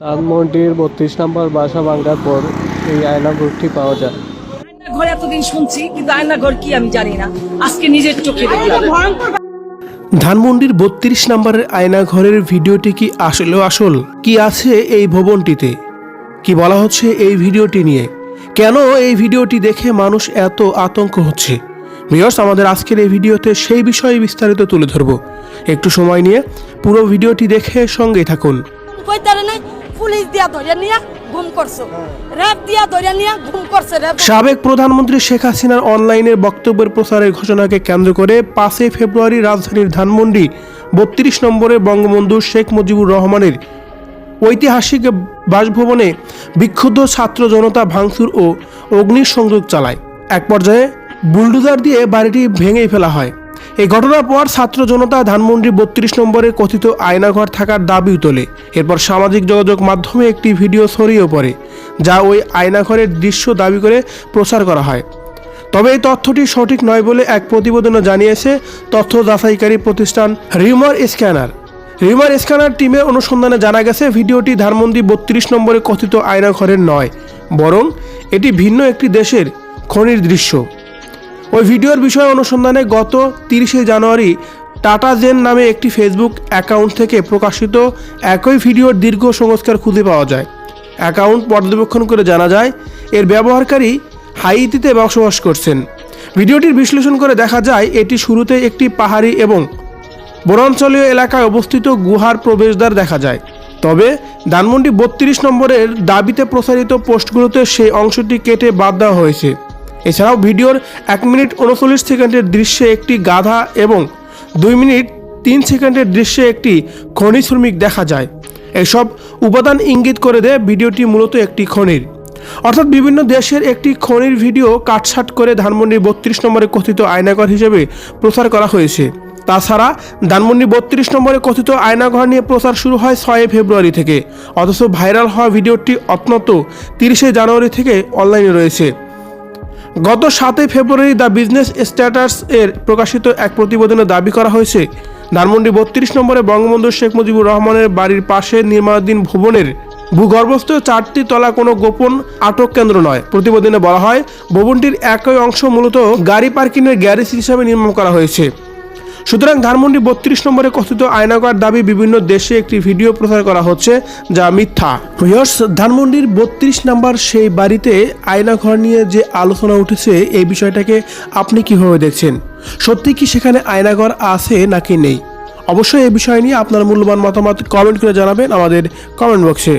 ধানমন্ডির বত্রিশ নম্বর বাসা ভাঙ্গার পর এই আয়না আয়নাঘরটি পাওয়া যায়। ঘর এতদিন শুনছি কিন্তু আয়না ঘর কি আমি জানি না। আজকে নিজের চোখে দেখলাম। ধানমন্ডির বত্রিশ নম্বরের আয়নাঘরের ভিডিওটি কি আসলেও আসল? কি আছে এই ভবনটিতে? কি বলা হচ্ছে এই ভিডিওটি নিয়ে? কেন এই ভিডিওটি দেখে মানুষ এত আতঙ্ক হচ্ছে? ভিউয়ার্স আমাদের আজকের এই ভিডিওতে সেই বিষয়ে বিস্তারিত তুলে ধরব। একটু সময় নিয়ে পুরো ভিডিওটি দেখে সঙ্গে থাকুন। সাবেক প্রধানমন্ত্রী শেখ হাসিনার অনলাইনের বক্তব্যের প্রচারের ঘোষণাকে কেন্দ্র করে পাঁচই ফেব্রুয়ারি রাজধানীর ধানমন্ডি, বত্রিশ নম্বরে বঙ্গবন্ধু শেখ মুজিবুর রহমানের ঐতিহাসিক বাসভবনে বিক্ষুব্ধ ছাত্র জনতা ভাঙচুর ও অগ্নিসংযোগ চালায়। এক পর্যায়ে বুলডোজার দিয়ে বাড়িটি ভেঙে ফেলা হয়। এই ঘটনার পর ছাত্র জনতা ধানমন্ডি বত্রিশ নম্বরে কথিত আয়নাঘর থাকার দাবি তোলে। এরপর সামাজিক যোগাযোগ মাধ্যমে একটি ভিডিও ছড়িয়ে পড়ে, যা ওই আয়নাঘরের দৃশ্য দাবি করে প্রচার করা হয়। তবে এই তথ্যটি সঠিক নয় বলে এক প্রতিবেদনে জানিয়েছে তথ্য যাচাইকারী প্রতিষ্ঠান রিউমার স্ক্যানার। রিউমার স্ক্যানার টিমের অনুসন্ধানে জানা গেছে, ভিডিওটি ধানমন্ডি বত্রিশ নম্বরে কথিত আয়নাঘরের নয়, বরং এটি ভিন্ন একটি দেশের খনির দৃশ্য। ওই ভিডিওর বিষয়ে অনুসন্ধানে গত তিরিশে জানুয়ারি টাটা জেন নামে একটি ফেসবুক অ্যাকাউন্ট থেকে প্রকাশিত একই ভিডিওর দীর্ঘ সংস্কার খুঁজে পাওয়া যায়। অ্যাকাউন্ট পর্যবেক্ষণ করে জানা যায়, এর ব্যবহারকারী হাইতিতে বসবাস করছেন। ভিডিওটির বিশ্লেষণ করে দেখা যায়, এটি শুরুতে একটি পাহাড়ি এবং বনাঞ্চলীয় এলাকায় অবস্থিত গুহার প্রবেশদ্বার দেখা যায়। তবে ধানমন্ডি বত্রিশ নম্বরের দাবিতে প্রচারিত পোস্টগুলোতে সেই অংশটি কেটে বাদ দেওয়া হয়েছে। এছাড়াও ভিডিওর এক মিনিট উনচল্লিশ সেকেন্ডের দৃশ্যে একটি গাধা এবং দুই মিনিট তিন সেকেন্ডের দৃশ্যে একটি খনি শ্রমিক দেখা যায়। এসব উপাদান ইঙ্গিত করে দেয় ভিডিওটি মূলত একটি খনির। অর্থাৎ বিভিন্ন দেশের একটি খনির ভিডিও কাটছাট করে ধানমন্ডির বত্রিশ নম্বরে কথিত আয়নাঘর হিসেবে প্রচার করা হয়েছে। তাছাড়া ধানমন্ডি বত্রিশ নম্বরে কথিত আয়নাঘর নিয়ে প্রচার শুরু হয় ছয় ফেব্রুয়ারি থেকে। অথচ ভাইরাল হওয়া ভিডিওটি অত্যন্ত তিরিশে জানুয়ারি থেকে অনলাইনে রয়েছে। গত সাতই ফেব্রুয়ারি দ্য বিজনেস স্ট্যাটাস এর প্রকাশিত এক প্রতিবেদনে দাবি করা হয়েছে, ধানমন্ডি বত্রিশ নম্বরে বঙ্গবন্ধু শেখ মুজিবুর রহমানের বাড়ির পাশে নির্মাণাধীন ভবনের ভূগর্ভস্থ চারটি তলা কোনো গোপন আটক কেন্দ্র নয়। প্রতিবেদনে বলা হয়, ভবনটির একই অংশ মূলত গাড়ি পার্কিংয়ের গ্যারেজ হিসাবে নির্মাণ করা হয়েছে। সুতরাং ধানমন্ডি বত্রিশ নম্বরে কথিত আয়নাঘর দাবি, বিভিন্ন দেশে একটি ভিডিও প্রচার করা হচ্ছে যা মিথ্যা। ধানমন্ডির বত্রিশ নাম্বার সেই বাড়িতে আয়নাঘর নিয়ে যে আলোচনা উঠেছে, এই বিষয়টাকে আপনি কীভাবে দেখছেন? সত্যি কি সেখানে আয়নাঘর আছে নাকি নেই? অবশ্যই এই বিষয় নিয়ে আপনার মূল্যবান মতামত কমেন্ট করে জানাবেন আমাদের কমেন্ট বক্সে।